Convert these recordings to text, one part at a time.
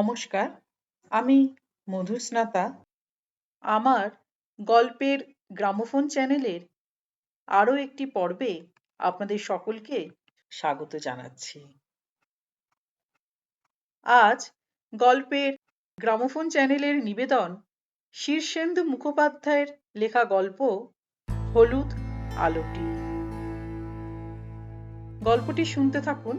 নমস্কার, আমি মধুস্নাতা। আমার গল্পের গ্রামোফোন চ্যানেলের আরও একটি পর্বে আপনাদের সকলকে স্বাগত জানাচ্ছি। আজ গল্পের গ্রামোফোন চ্যানেলের নিবেদন শীর্ষেন্দু মুখোপাধ্যায়ের লেখা গল্প হলুদ আলোটি। গল্পটি শুনতে থাকুন।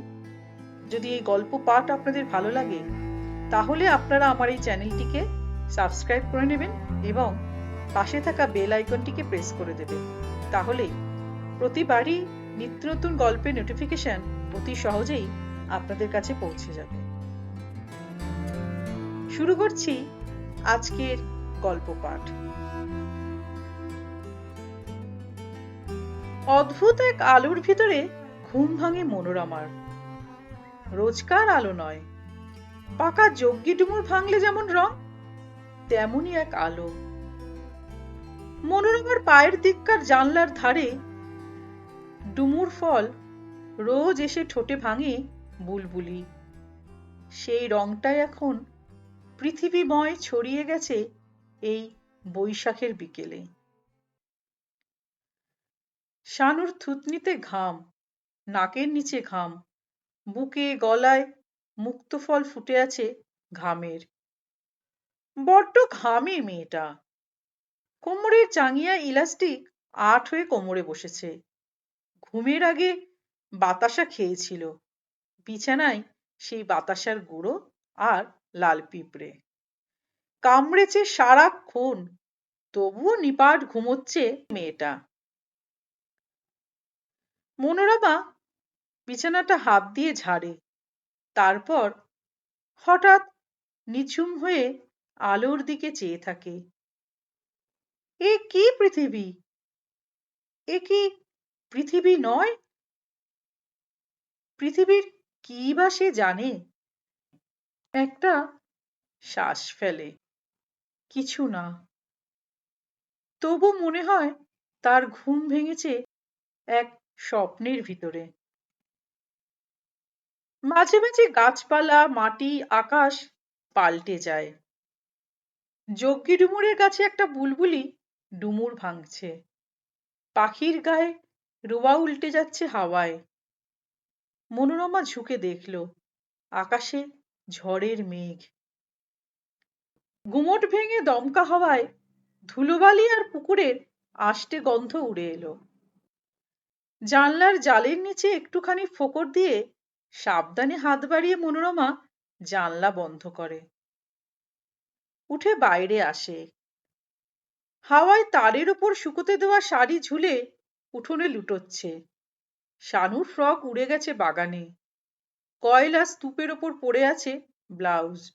যদি এই গল্প পাঠ আপনাদের ভালো লাগে তাহলে আপনারা আমার এই চ্যানেলটিকে সাবস্ক্রাইব করে নেবেন এবং পাশে থাকা বেল আইকনটিকে প্রেস করে দেবেন। তাহলে প্রতিবারই নিত্য নতুন গল্পের নোটিফিকেশন অতি সহজেই আপনাদের কাছে পৌঁছে যাবে। শুরু করছি আজকের গল্প পাঠ। অদ্ভুত এক আলোর ভিতরে ঘুম ভাঙে মনোরমার। রোজকার আলো নয় পাকা যজ্ঞি ডুমুর ভাঙলে যেমন রং, তেমনই এক আলো। মনোরমার পায়ের দিককার জানলার ধারে, ডুমুর ফল রোজ এসে ঠোঁটে ভাঙে বুলবুলি। সেই রংটাই এখন পৃথিবীময় ছড়িয়ে গেছে এই বৈশাখের বিকেলে। শানুর থুতনিতে ঘাম, নাকের নিচে ঘাম, বুকে গলায় মুক্ত ফল ফুটে আছে ঘামের। বড্ড ঘামে মেয়েটা। কোমরের চাঙিয়া ইলাস্টিক আট হয়ে কোমরে বসেছে। ঘুমের আগে বাতাসা খেয়েছিল। বিছানায় সেই বাতাসার গুঁড়ো আর লাল পিঁপড়ে। কামড়েছে সারাক্ষণ, তবুও নিপাট ঘুমোচ্ছে মেয়েটা। মনোরমা বিছানাটা হাত দিয়ে ঝাড়ে। তারপর হঠাৎ নিঝুম হয়ে আলোর দিকে চেয়ে থাকে। এ কি পৃথিবী? এ কি পৃথিবী নয়? পৃথিবীর কি বা সে জানে? একটা শ্বাস ফেলে, কিছু না। তবু মনে হয় তার ঘুম ভেঙেছে এক স্বপ্নের ভিতরে। মাঝে মাঝে গাছপালা, মাটি, আকাশ পাল্টে যায়। যজ্ঞি ডুমুরের কাছে একটা বুলবুলি ডুমুর ভাঙছে। পাখির গায়ে রোয়া উল্টে যাচ্ছে হাওয়ায়। মনোরমা ঝুঁকে দেখল আকাশে ঝড়ের মেঘ। গুমট ভেঙে দমকা হাওয়ায় ধুলোবালি আর পুকুরের আষ্টে গন্ধ উড়ে এলো। জানলার জালের নিচে একটুখানি ফোকর দিয়ে সাবধানে হাত বাড়িয়ে মনোরমা জানলা বন্ধ করে। উঠে বাইরে আসে। হাওয়ায় তারের ওপর শুকোতে দেওয়া শাড়ি ঝুলে উঠোনে লুটোচ্ছে। শানুর ফ্রক উড়ে গেছে বাগানে। কয়লা স্তূপের ওপর পড়ে আছে ব্লাউজ।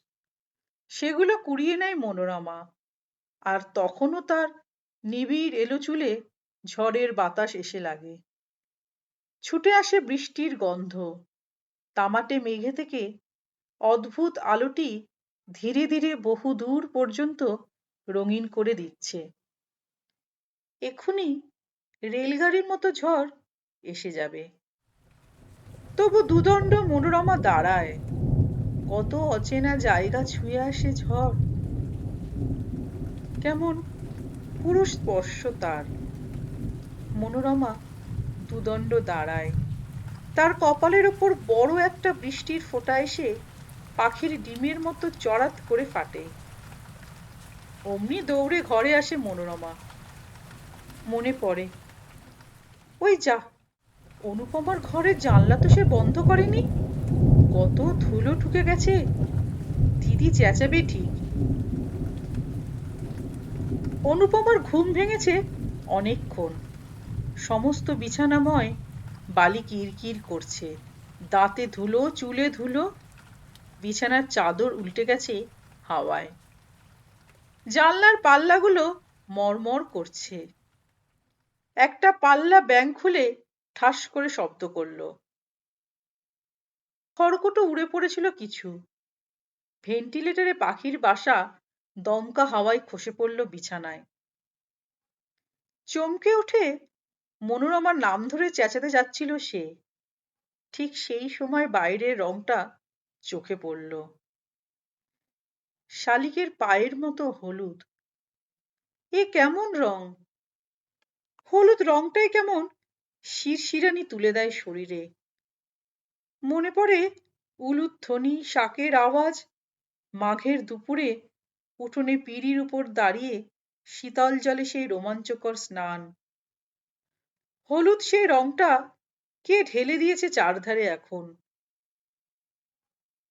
সেগুলো কুড়িয়ে নেয় মনোরমা। আর তখনও তার নিবিড় এলো চুলে ঝড়ের বাতাস এসে লাগে। ছুটে আসে বৃষ্টির গন্ধ। তামাটে মেঘে থেকে অদ্ভুত আলোটি ধীরে ধীরে বহু দূর পর্যন্ত রঙিন করে দিচ্ছে। এক্ষুনি রেলগাড়ির মতো ঝড় এসে যাবে। তবু দুদণ্ড মনোরমা দাঁড়ায়। কত অচেনা জায়গা ছুঁয়ে আসে ঝড়। কেমন পুরো স্পর্শ তার। মনোরমা দুদণ্ড দাঁড়ায়। তার কপালের ওপর বড় একটা বৃষ্টির ফোঁটা এসে পাখির ডিমের মতো চড়াত করে ফাটে। অমনি দৌড়ে ঘরে আসে মনোরমা। মনে পড়ে, ওই যা, অনুপমার ঘরের জানলা তো সে বন্ধ করেনি? কত ধুলো ঢুকে গেছে। দিদি চেঁচাবে ঠিক। অনুপমার ঘুম ভেঙেছে অনেকক্ষণ। সমস্ত বিছানাময় বালি কিরকির করছে। দাঁতে ধুলো, চুলে ধুলো, বিছানার চাদর উল্টে গেছে হাওয়ায়। জানলার পাল্লাগুলো মরমর করছে। একটা পাল্লা ব্যাং খুলে ঠাস করে শব্দ করল। খড়কুটো উড়ে পড়েছিল কিছু। ভেন্টিলেটরে পাখির বাসা দমকা হাওয়ায় খসে পড়ল বিছানায়। চমকে উঠে মনোরমার নাম ধরে চেঁচাতে যাচ্ছিল সে। ঠিক সেই সময় বাইরের রংটা চোখে পড়ল। শালিকের পায়ের মতো হলুদ। এ কেমন রং? হলুদ রংটাই কেমন? শিরশিরানি তুলে দেয় শরীরে। মনে পড়ে উলুধ্বনি, শাকের আওয়াজ। মাঘের দুপুরে উঠোনে পিঁড়ির উপর দাঁড়িয়ে শীতল জলে সেই রোমাঞ্চকর স্নান। হলুদ সেই রংটা কে ঢেলে দিয়েছে চারধারে এখন?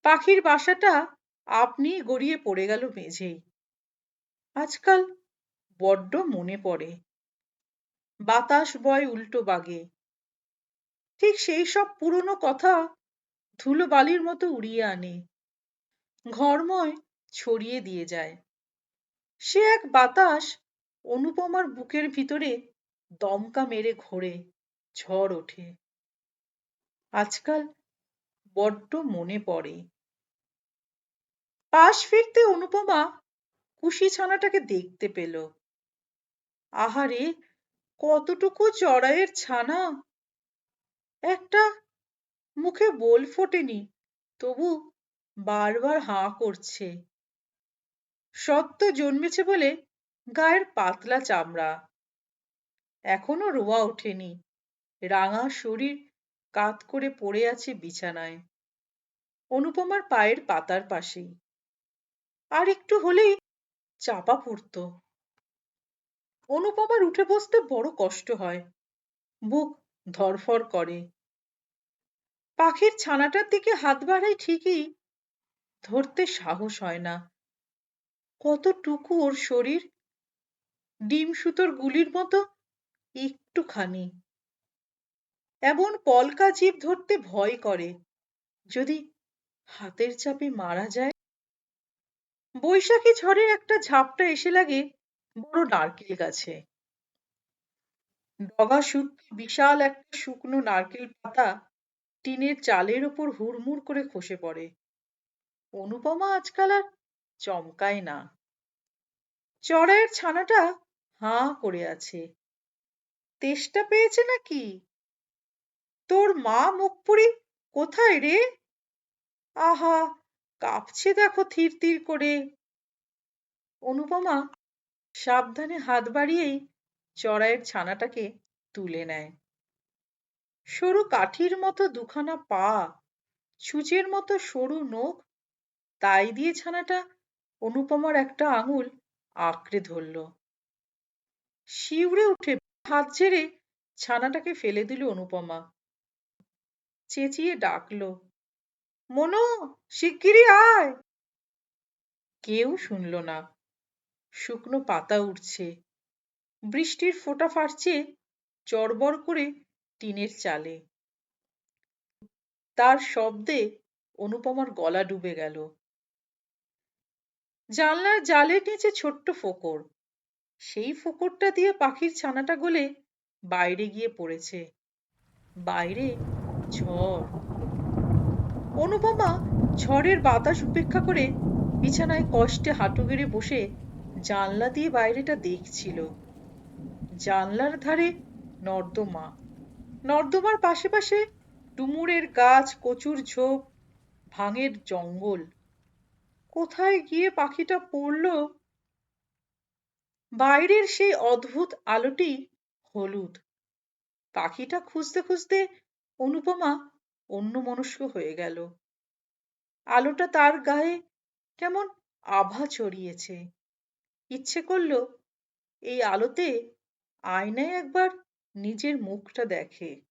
পাখির বাসাটা আপনি গড়িয়ে পড়ে গেল মেঝেই। আজকাল বড্ড মনে পড়ে। বাতাস বয় উল্টো বাগে। ঠিক সেই সব পুরনো কথা ধুলো বালির মতো উড়িয়ে আনে। ঘরময় ছড়িয়ে দিয়ে যায়। সে এক বাতাস অনুপমার বুকের ভিতরে দমকা মেরে ঘোরে ঝড় ওঠে। আজকাল বড্ড মনে পড়ে। পাশ ফিরতে অনুপমা কুশি ছানাটাকে দেখতে পেল। আহারে, কতটুকু চড়াইয়ের ছানা? একটা মুখে বোল ফোটেনি, তবু বারবার হাঁ করছে। সত্য জন্মেছে বলে গায়ের পাতলা চামড়া। এখনও রোয়া ওঠেনি। রাঙা শরীর কাত করে পড়ে আছে বিছানায়। অনুপমার পায়ের পাতার পাশেই। আর একটু হলেই চাপা পড়তো। অনুপমার উঠে বসতে বড় কষ্ট হয়। বুক ধরফর করে। পাখির ছানাটার দিকে হাত বাড়াই ঠিকই ধরতে সাহস হয় না। কতটুকু ওর শরীর? ডিম সুতোর গুলির মতো একটুখানি। এমন পলকা জীব ধরতে ভয় করে, যদি হাতের চাপে মারা যায়। বৈশাখী ঝড়ের একটা ঝাপটা এসে লাগে বড় নারকেল গাছে। ডগা সূত্রে বিশাল একটা শুকনো নারকেল পাতা টিনের চালের ওপর হুড়মুড় করে খসে পড়ে। অনুপমা আজকাল আর চমকায় না। চড়াইয়ের ছানাটা হাঁ করে আছে। তেষ্টা পেয়েছে নাকি? তোর মা মুখ মুখপুরি কোথায় রে? আহা, কাঁপছে দেখো থির থির করে। অনুপমা সাবধানে হাত বাড়িয়েই চড়াইয়ের ছানাটাকে তুলে নেয়। সরু কাঠির মতো দুখানা পা ছুঁচের মতো সরু নখ, তাই দিয়ে ছানাটা অনুপমার একটা আঙুল আঁকড়ে ধরল। শিউরে উঠে হাত ছেড়ে ছানাটাকে ফেলে দিল অনুপমা। চেঁচিয়ে ডাকলো, মনো, শিগগিরই আয়! কেউ শুনল না। শুকনো পাতা উঠছে বৃষ্টির ফোঁটা ফাটছে চড়বড় করে টিনের চালে। তার শব্দে অনুপমার গলা ডুবে গেল। জানলার জালের নিচে ছোট্ট ফোকর। সেই ফোকরটা দিয়ে পাখির ছানাটা গলে বাইরে গিয়ে পড়েছে। বাইরে ঝড়। অনুপমা ঝড়ের বাতাস উপেক্ষা করে বিছানায় কষ্টে হাঁটু গেড়ে বসে জানলা দিয়ে বাইরেটা দেখছিল। জানলার ধারে নর্দমা। নর্দমার পাশে পাশে ডুমুরের গাছ, কচুর ঝোপ, ভাঙের জঙ্গল। কোথায় গিয়ে পাখিটা পড়ল বাইরের সেই অদ্ভুত আলোটি হলুদ। পাখিটা খুঁজতে খুঁজতে অনুপমা অন্যমনস্ক হয়ে গেল। আলোটা তার গায়ে কেমন আভা ছড়িয়েছে। ইচ্ছে করল এই আলোতে আয়নায় একবার নিজের মুখটা দেখে।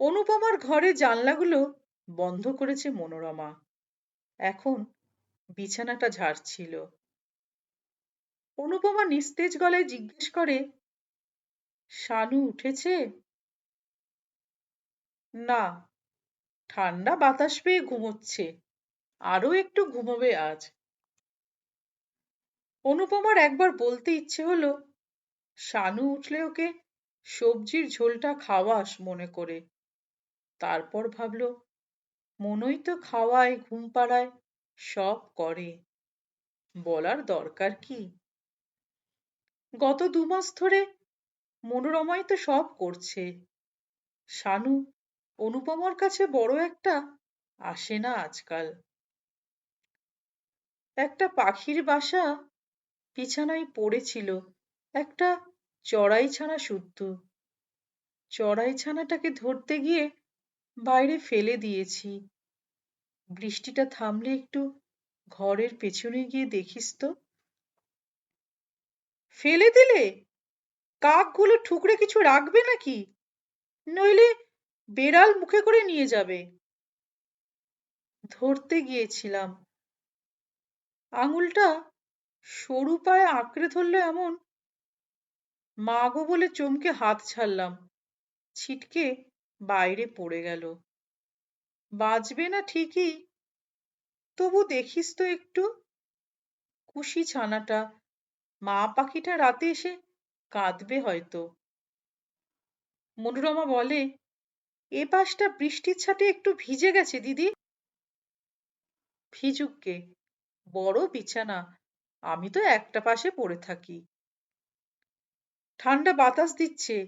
অনুপমার ঘরে জানলাগুলো বন্ধ করেছে মনোরমা। এখন বিছানাটা ঝাড়ছিল। অনুপমা নিস্তেজ গলায় জিজ্ঞেস করে শানু উঠেছে? না, ঠান্ডা বাতাস পেয়ে ঘুমোচ্ছে। আরও একটু ঘুমোবে আজ। অনুপমার একবার বলতে ইচ্ছে হলো শানু উঠলে ওকে সবজির ঝোলটা খাওয়াস মনে করে। তারপর ভাবল, মনই তো খাওয়ায়, ঘুম পাড়ায়, সব করে। বলার দরকার কি? গত দু মাস ধরে মনোরমাই তো সব করছে। শানু, অনুপমার কাছে বড় একটা আসে না আজকাল। একটা পাখির বাসা বিছানায় পড়েছিল, একটা চড়াই ছানা শুদ্ধ। চড়াই ছানাটাকে ধরতে গিয়ে বাইরে ফেলে দিয়েছি। বৃষ্টিটা থামলে একটু ঘরের পেছনে গিয়ে দেখিস তো। ফেলে দিলে? কাকগুলো ঠুকরে কিছু রাখবে নাকি? নইলে বেড়াল মুখে করে নিয়ে যাবে। ধরতে গিয়েছিলাম। আঙুলটা সরু পায়ে আঁকড়ে ধরলো এমন। মাগো বলে চমকে হাত ছাড়লাম। ছিটকে বাইরে পড়ে গেল। বাঁচবে না ঠিকই? তবু দেখিস তো একটু। কুশি ছানাটা মা পাখিটা রাতে এসে কাঁদবে হয়তো। মনোরমা বলে, এ পাশটা বৃষ্টির ছাটে একটু ভিজে গেছে, দিদি। ভিজুককে, বড় বিছানা, আমি তো একটা পাশে পড়ে থাকি। ঠান্ডা বাতাস দিচ্ছে,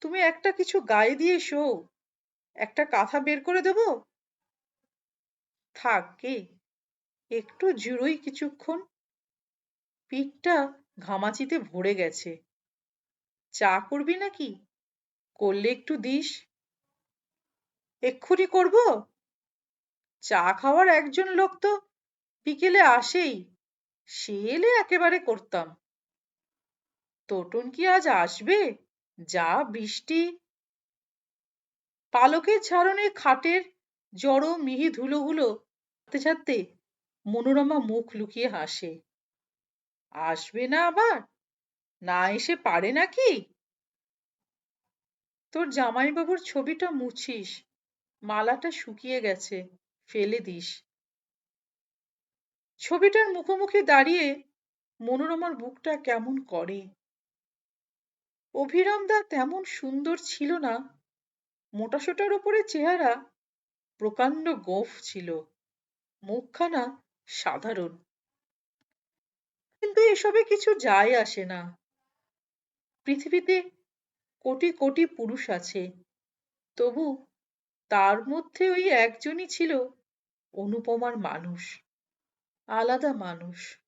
তুমি একটা কিছু গায়ে দিয়ে শো, একটা কাঁথা বের করে দেব? থাক কে একটু জুড়োই কিছুক্ষণ পিঠটা ঘামাচিতে ভরে গেছে। চা করবি নাকি? করলে একটু দিস। এক্ষুনি করব? চা খাওয়ার একজন লোক তো বিকেলে আসেই। সে এলে একেবারে করতাম। তোটন কি আজ আসবে? যা বৃষ্টি। পালকের ছাড়নে খাটের জড়ো মিহি ধুলোগুলো ছাড়তে ছাড়তে মনোরমা মুখ লুকিয়ে হাসে। আসবে না আবার? না এসে পারে নাকি? তোর জামাইবাবুর ছবিটা মুছিস, মালাটা শুকিয়ে গেছে, ফেলে দিস। ছবিটার মুখোমুখি দাঁড়িয়ে মনোরমার বুকটা কেমন করে? অভিরামদা তেমন সুন্দর ছিল না। মোটাসোটার ওপরে চেহারা প্রকাণ্ড গোফ ছিল। মুখখানা সাধারণ। কিন্তু এসবে কিছু যায় আসে না। পৃথিবীতে কোটি কোটি পুরুষ আছে। তবু তার মধ্যে ওই একজনই ছিল অনুপমার মানুষ, আলাদা মানুষ,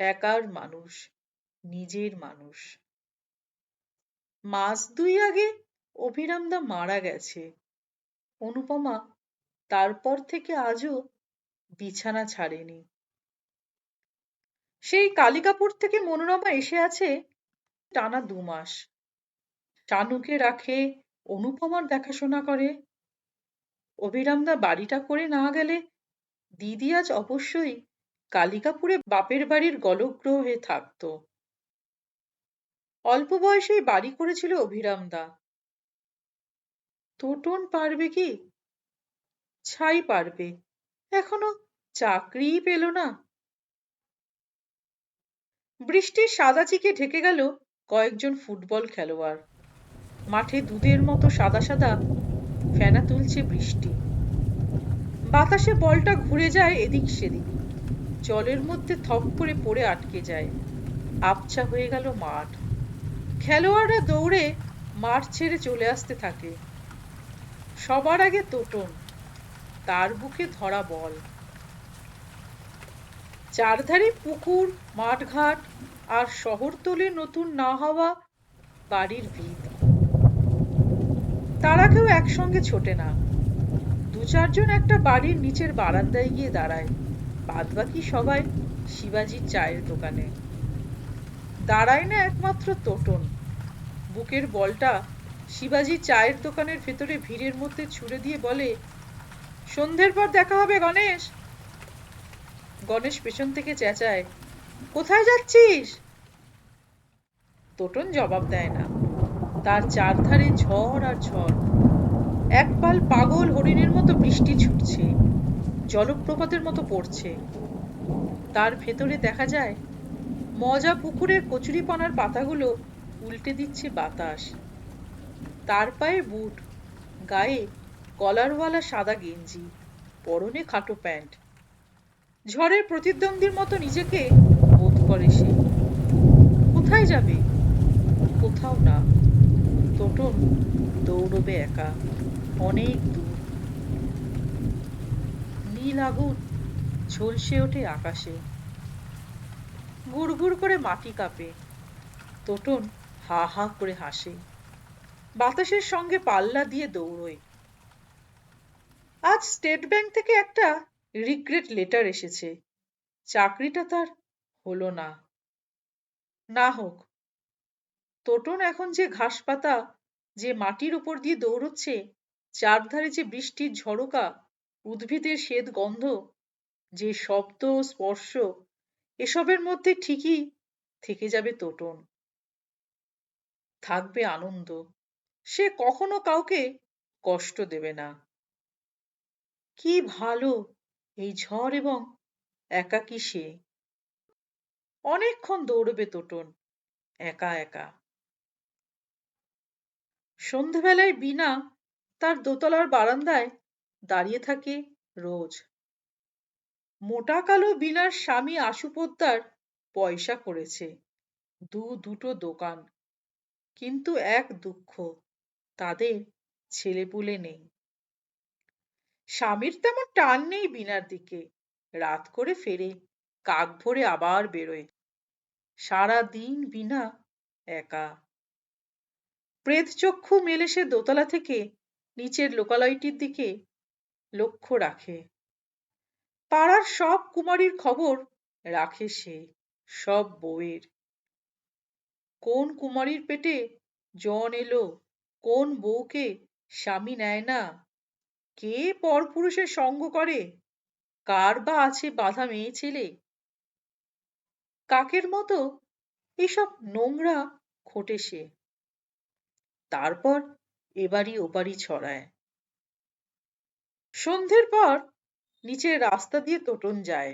একার মানুষ, নিজের মানুষ। মাস দুই আগে অভিরামদা মারা গেছে। অনুপমা তারপর থেকে আজও বিছানা ছাড়েনি। সেই কালিকাপুর থেকে মনোরমা এসে আছে টানা দু মাস। টানুকে রাখে, অনুপমার দেখাশোনা করে। অভিরামদা বাড়িটা করে না গেলে দিদি আজ অবশ্যই কালিকাপুরে বাপের বাড়ির গলগ্রহ হয়ে থাকত। অল্প বয়সেই বাড়ি করেছিল অভিরামদা তোটন পারবে কি? ছাই পারবে। এখনও চাকরিই পেল না। বৃষ্টির সাদা চিকে ঢেকে গেল কয়েকজন ফুটবল খেলোয়াড়। মাঠে দুধের মতো সাদা সাদা ফেনা তুলছে বৃষ্টি। বাতাসে বলটা ঘুরে যায় এদিক সেদিক। জলের মধ্যে থপ করে পড়ে আটকে যায়। আবছা হয়ে গেল মাঠ। খেলোয়াড়রা দৌড়ে মাঠ ছেড়ে চলে আসতে থাকে। সবার আগে তোটন তার বুকে ধরা বল। চারধারে পুকুর, মাঠঘাট আর শহরতলির নতুন না হওয়া বাড়ির ভিত। তারা কেউ একসঙ্গে ছোটে না। দু চারজন একটা বাড়ির নিচের বারান্দায় গিয়ে দাঁড়ায়। বাদ বাকি সবাই শিবাজির চায়ের দোকানে। দাঁড়ায় না একমাত্র তোটন। বুকের বলটা শিবাজি চায়ের দোকানের ভেতরে ভিড়ের মধ্যে ছুড়ে দিয়ে বলে, সন্ধ্যের পর দেখা হবে গণেশ। গণেশ পেছন থেকে চেঁচায়, কোথায় যাচ্ছিস? তোটন জবাব দেয় না। তার চারধারে ঝড় আর ঝড়। এক পাল পাগল হরিণের মতো বৃষ্টি ছুটছে, জলপ্রপাতের মতো পড়ছে। তার ভেতরে দেখা যায়, মজা পুকুরের কচুরিপানার পাতাগুলো উল্টে দিচ্ছে বাতাস। তার পায়ে বুট, গায়ে কলারওয়ালা সাদা গেঞ্জি, পরনে খাটো প্যান্ট। ঝড়ের প্রতিদ্বন্দ্বীর মতো নিজেকে বোধ করে সে। কোথায় যাবে? কোথাও না। তোটন দৌড়বে একা, অনেক দূর। নীল আগুন ঝলসে ওঠে আকাশে। গুড়গুড় করে মাটি কাঁপে। তোটন হা হা করে হাসে। বাতাসের সঙ্গে পাল্লা দিয়ে দৌড়োয়। আজ স্টেট ব্যাংক থেকে একটা রিগ্রেট লেটার এসেছে। চাকরিটা তার হলো না। না হোক, তোটন এখন যে ঘাস পাতা যে মাটির উপর দিয়ে দৌড়চ্ছে চারধারে যে বৃষ্টির ঝড়োকা উদ্ভিদের শ্বেত গন্ধ, যে শব্দ স্পর্শ, এসবের মধ্যে ঠিকই থেকে যাবে তোটন। থাকবে আনন্দ। সে কখনো কাউকে কষ্ট দেবে না। কি ভালো এই ঝড় এবং একাকী সে। অনেকক্ষণ দৌড়বে তোটন একা একা। সন্ধেবেলায় বিনা তার দোতলার বারান্দায় দাঁড়িয়ে থাকে রোজ। মোটা কালো বিনার স্বামী আশু পোদ্দার পয়সা করেছে, দু দুটো দোকান। কিন্তু এক দুঃখ, তাদের ছেলেপুলে নেই। স্বামীর তেমন টান নেই বিনার দিকে। রাত করে ফেরে, কাক ভরে আবার বেরোয়। সারা দিন বিনা একা। প্রেত চক্ষু মেলে সে দোতলা থেকে, নিচের লোকালয়টির দিকে লক্ষ্য রাখে। পাড়ার সব কুমারীর খবর রাখে সে, সব বউয়ের। কোন কুমারীর পেটে জন এলো, কোন বউকে স্বামী নেয় না কে পরপুরুষের সঙ্গ করে? কার বা আছে বাধা মেয়ে ছেলে? কাকের মতো এসব নোংরা খোটে সে। তারপর এবারই ওবারই ছড়ায়। সন্ধ্যের পর নিচের রাস্তা দিয়ে তোটন যায়।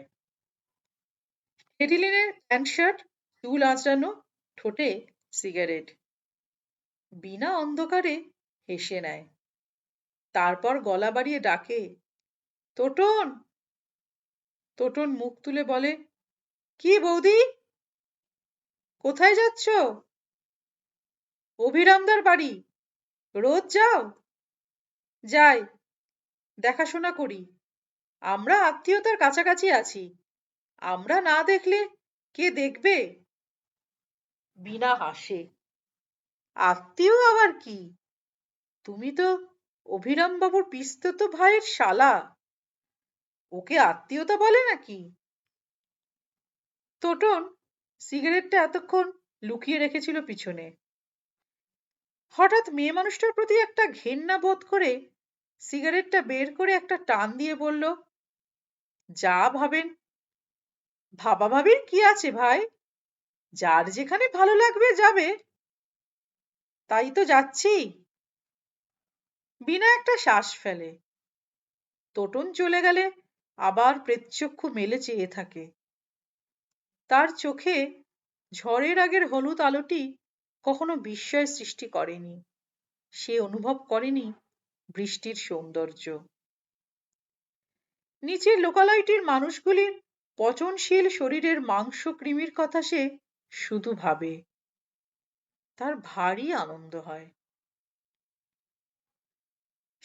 হেডিলিনের প্যান্ট শার্ট, চুল আঁচড়ানো, ঠোঁটে সিগারেট। বিনা অন্ধকারে হেসে নেয়। তারপর গলা বাড়িয়ে ডাকে, তোটন! তোটন মুখ তুলে বলে, কি বৌদি? কোথায় যাচ্ছ? অভিরামদার বাড়ি। রোজ যাও? যাই, দেখাশোনা করি। আমরা আত্মীয়তার কাছাকাছি আছি। আমরা না দেখলে কে দেখবে? বিনা হাসে, আত্মীয় আবার কি? তুমি তো অভিরাম বাবুর পিস্তত ভাইয়ের শালা। ওকে আত্মীয়তা বলে নাকি? তোটন সিগারেটটা এতক্ষণ লুকিয়ে রেখেছিল পিছনে। হঠাৎ মেয়ে মানুষটার প্রতি একটা ঘেন্না বোধ করে সিগারেটটা বের করে একটা টান দিয়ে বলল, যা ভাবেন। ভাবা ভাবির কি আছে ভাই? যার যেখানে ভালো লাগবে যাবে। তাই তো যাচ্ছি। বিনা একটা শ্বাস ফেলে। তোটন চলে গেলে আবার প্রেতচক্ষু মেলে চেয়ে থাকে। তার চোখে ঝড়ের আগের হলুদ আলোটি কখনো বিস্ময় সৃষ্টি করেনি। সে অনুভব করেনি বৃষ্টির সৌন্দর্য। নিচের লোকালয়টির মানুষগুলির পচনশীল শরীরের মাংস কৃমির কথা সে শুধু ভাবে। তার ভারী আনন্দ হয়।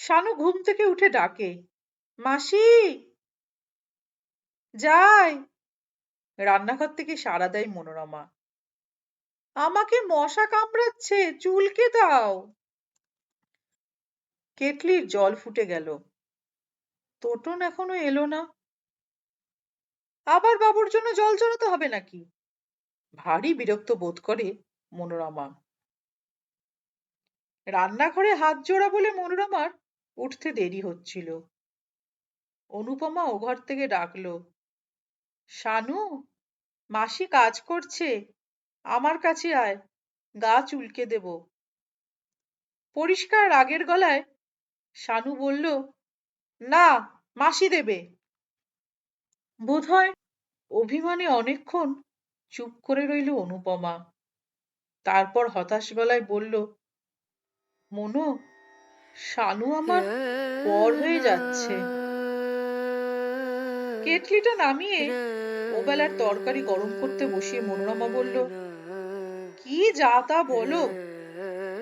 শানু ঘুম থেকে উঠে ডাকে, মাসি! যাই। রান্নাঘর থেকে সাড়া দেয় মনোরমা। আমাকে মশা কামড়াচ্ছে, চুলকে দাও। কেটলির জল ফুটে গেল। তোটন এখনও এলো না। আবার বাবুর জন্য জল চড়াতে হবে নাকি? ভারী বিরক্ত বোধ করে মনোরমা। রান্নাঘরে হাত জোড়া বলে মনোরমার উঠতে দেরি হচ্ছিল। অনুপমা ও ঘর থেকে ডাকলো, শানু, মাসি কাজ করছে, আমার কাছে আয়, গা চুলকে দেব। পরিষ্কার রাগের গলায় শানু বলল, না, মাসি দেবে। বোধহয় অভিমানে অনেকক্ষণ চুপ করে রইল অনুপমা। তারপর হতাশ গলায় বলল, মনো শানু আমার পর হয়ে যাচ্ছে। কেটলিটা নামিয়ে ওবেলার তরকারি গরম করতে বসিয়ে মনোরমা বলল, কি যা তা বলো?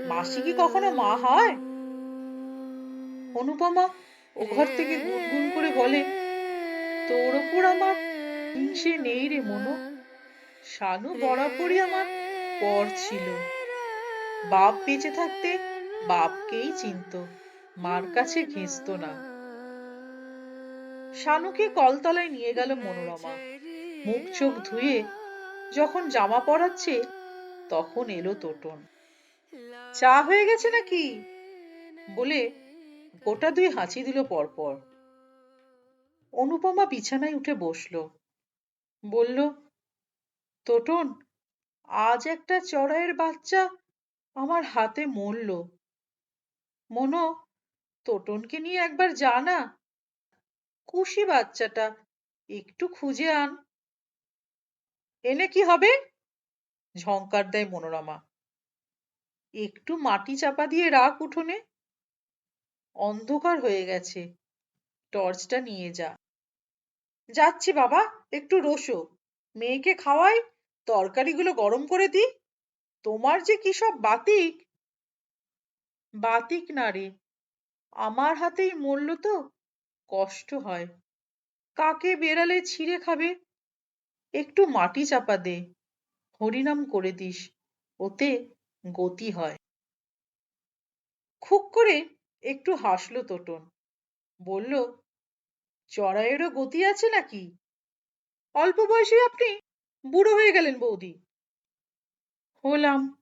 মাসি কি কখনো মা হয়? অনুপমা ও ঘর থেকে গুনগুন করে বলে, তোর ওপর আমার হিংসে নেই রে মনো। শানু বরাবরই আমার পর ছিল। বাপ বেঁচে থাকতে বাপকেই চিনতো, মার কাছে ঘেঁষত না। শানুকে কলতলায় নিয়ে গেল মনোরমা। মুখ চোখ ধুয়ে যখন জামা পরাচ্ছে, তখন এলো তোটন। চা হয়ে গেছে নাকি? বলে গোটা দুই হাঁচি দিল পরপর। অনুপমা বিছানায় উঠে বসল। বলল, তোটন, আজ একটা চড়াইয়ের বাচ্চা আমার হাতে মরল। মনো, তোটনকে নিয়ে একবার যা না। কুশি বাচ্চাটা, একটু খুঁজে আন। এনে কি হবে? ঝংকার দেয় মনোরমা। একটু মাটি চাপা দিয়ে রাখ উঠোনে। অন্ধকার হয়ে গেছে। টর্চটা নিয়ে যা। যাচ্ছি বাবা, একটু রোসো। মেয়েকে খাওয়াই, তরকারিগুলো গরম করে দি তোমার যে কি সব বাতিক? বাতিক না রে। আমার হাতেই মরল তো, কষ্ট হয়। কাকে বেড়ালে ছিঁড়ে খাবে? একটু মাটি চাপা দে, হরিনাম করে দিস, ওতে গতি হয়। খুব করে একটু হাসলো তোটন, বলল, চড়াইয়েরও গতি আছে নাকি? অল্প বয়সে আপনি বুড়ো হয়ে গেলেন বৌদি। হলাম,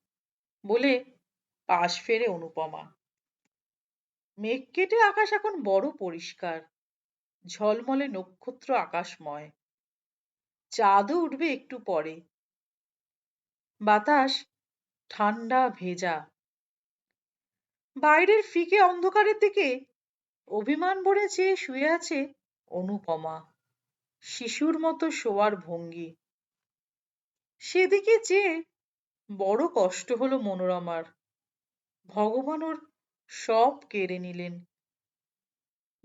বলে পাশ ফেরে অনুপমা। মেঘ কেটে আকাশ এখন বড় পরিষ্কার। ঝলমলে নক্ষত্র আকাশময়। চাঁদও উঠবে একটু পরে। বাতাস ঠান্ডা, ভেজা। বাইরের ফিকে অন্ধকারের দিকে অভিমান ভরে চেয়ে শুয়ে আছে অনুপমা। শিশুর মতো শোয়ার ভঙ্গি। সেদিকে চেয়ে বড় কষ্ট হলো মনোরমার। ভগবান ওর সব কেড়ে নিলেন।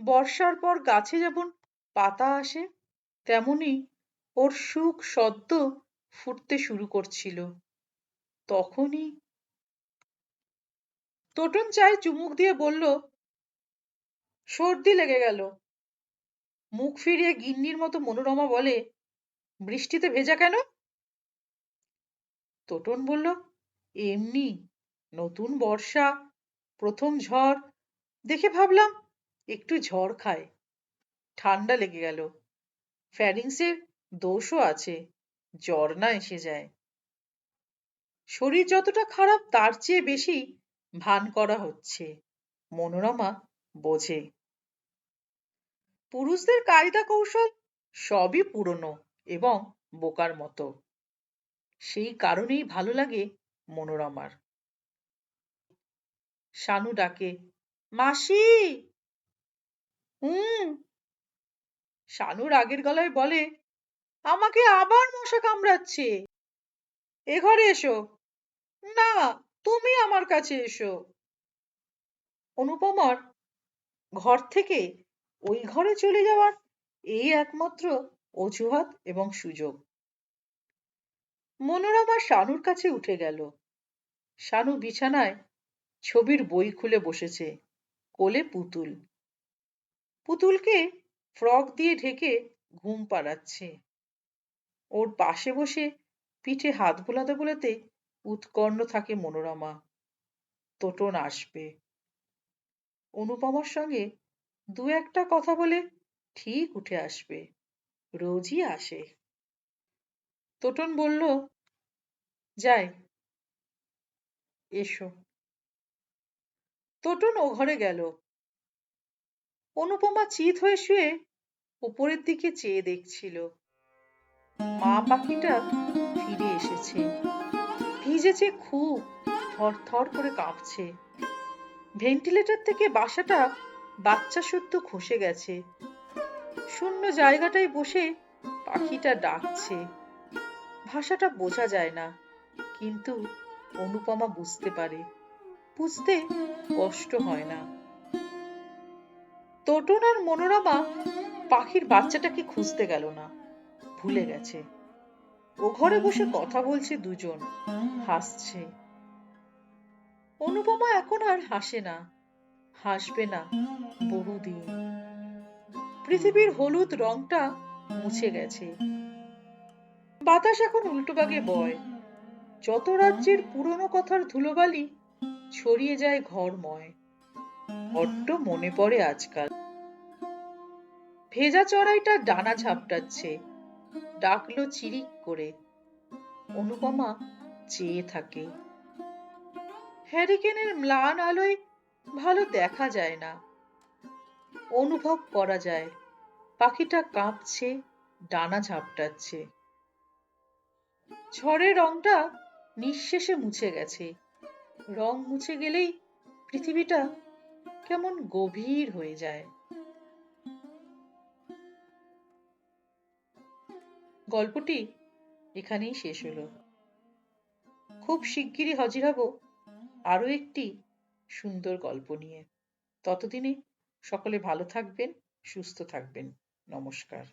বর্ষার পর গাছে যেমন পাতা আসে, তেমনি ওর সুখ সদ্য ফুটতে শুরু করছিল। তখনই তোটন চায় চুমুক দিয়ে বলল, সর্দি লেগে গেল। মুখ ফিরিয়ে গিন্নির মতো মনোরমা বলে, বৃষ্টিতে ভেজা কেন? তোটন বলল, এমনি। নতুন বর্ষা, প্রথম ঝড়, দেখে ভাবলাম একটু ঝড় খায়। ঠান্ডা লেগে গেল। ফ্যারিংসের দোষও আছে, জ্বর না এসে যায়। শরীর যতটা খারাপ তার চেয়ে বেশি ভান করা হচ্ছে, মনোরমা বোঝে। পুরুষদের কায়দা কৌশল সবই পুরনো এবং বোকার মতো। সেই কারণেই ভালো লাগে মনোরমার। শানু ডাকে, মাসি! হুম? শানু রাগের গলায় বলে, আমাকে আবার মশা কামড়াচ্ছে। এ ঘরে এসো। না, তুমি আমার কাছে এসো। অনুপমার ঘর থেকে ওই ঘরে চলে যাওয়ার এই একমাত্র অজুহাত এবং সুযোগ। মনোরমা শানুর কাছে উঠে গেল। শানু বিছানায় ছবির বই খুলে বসেছে, কোলে পুতুল। পুতুলকে ফ্রক দিয়ে ঢেকে ঘুম পাড়াচ্ছে। ওর পাশে বসে পিঠে হাত বোলাতে বোলাতে উৎকর্ণ থাকে মনোরমা। তোটন আসবে। অনুপমার সঙ্গে দু একটা কথা বলে ঠিক উঠে আসবে, রোজই আসে। তোটন বলল, যাই, এসো। তোটন ও ঘরে গেল। অনুপমা চিত হয়ে শুয়ে উপরের দিকে চেয়ে দেখছিল। মা পাখিটা ফিরে এসেছে। ভিজেছে খুব থর করে কাঁপছে। ভেন্টিলেটর থেকে বাসাটা বাচ্চা সত্য খসে গেছে। শূন্য জায়গাটায় বসে পাখিটা ডাকছে। ভাষাটা বোঝা যায় না, কিন্তু অনুপমা বুঝতে পারে। বুঝতে কষ্ট হয় না। তোটন আর মনোরমা পাখির বাচ্চাটাকে খুঁজতে গেল না, ভুলে গেছে। ও ঘরে বসে কথা বলছে দুজন, হাসছে। অনুপমা এখন আর হাসে না, হাসবে না বহুদিন। পৃথিবীর হলুদ রংটা মুছে গেছে। বাতাস এখন উল্টো বাগে বয়। যত রাজ্যের পুরনো কথার ধুলোবালি ছড়িয়ে যায় ঘরময়। বড্ড মনে পড়ে আজকাল। ভেজা চড়াইটা ডানা ঝাপটাচ্ছে। ডাকলো চিরিক করে। অনুপমা চেয়ে থাকে। হ্যারিকেনের ম্লান আলোয় ভালো দেখা যায় না। অনুভব করা যায়। পাখিটা কাঁপছে, ডানা ঝাপটাচ্ছে। ঝড়ের রংটা নিঃশেষে মুছে গেছে। রং মুছে গেলেই পৃথিবীটা কেমন গভীর হয়ে যায়। গল্পটি এখানেই শেষ হলো। খুব শিগগিরই হাজির হব আরও একটি সুন্দর গল্প নিয়ে। ততদিনে সকলে ভালো থাকবেন, সুস্থ থাকবেন। নমস্কার।